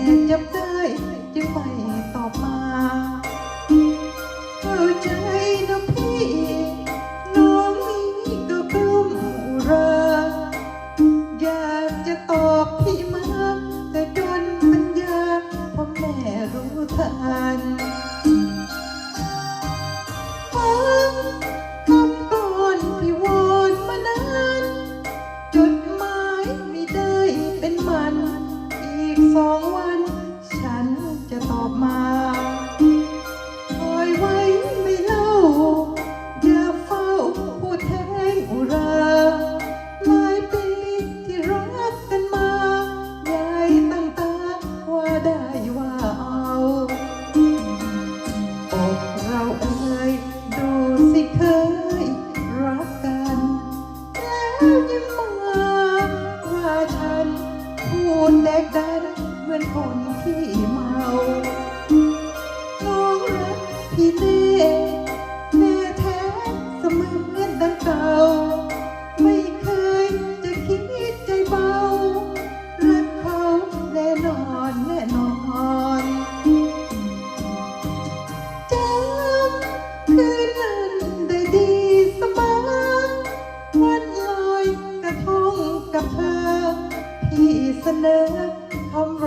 ส่งไปแม่จับได้จึงไม่ตอบมาเข้าใจนะพี่ น้องนี้ก็กลุ้มอุรา อยากจะตอบพี่มา แต่จนปัญญาพ่อแม่รู้ทัน คนที่เมา น้องรักพี่เน่แน่แท้เสมือนดังเก่า ไม่เคยจะคิดใจเบา รักเขาแน่นอนแน่นอนจำคืนนั้นได้ดีเสมอวันลอยกระทงกับเธอ พี่เสนอคำ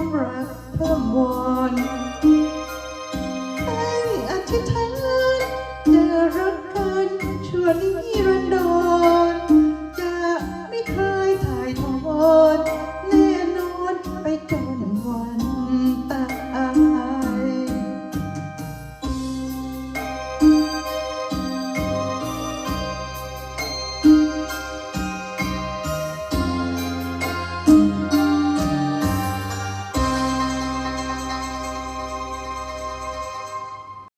คำรักเพิ่มวอนให้อธิษฐานจะรักกันชั่วนิรันดร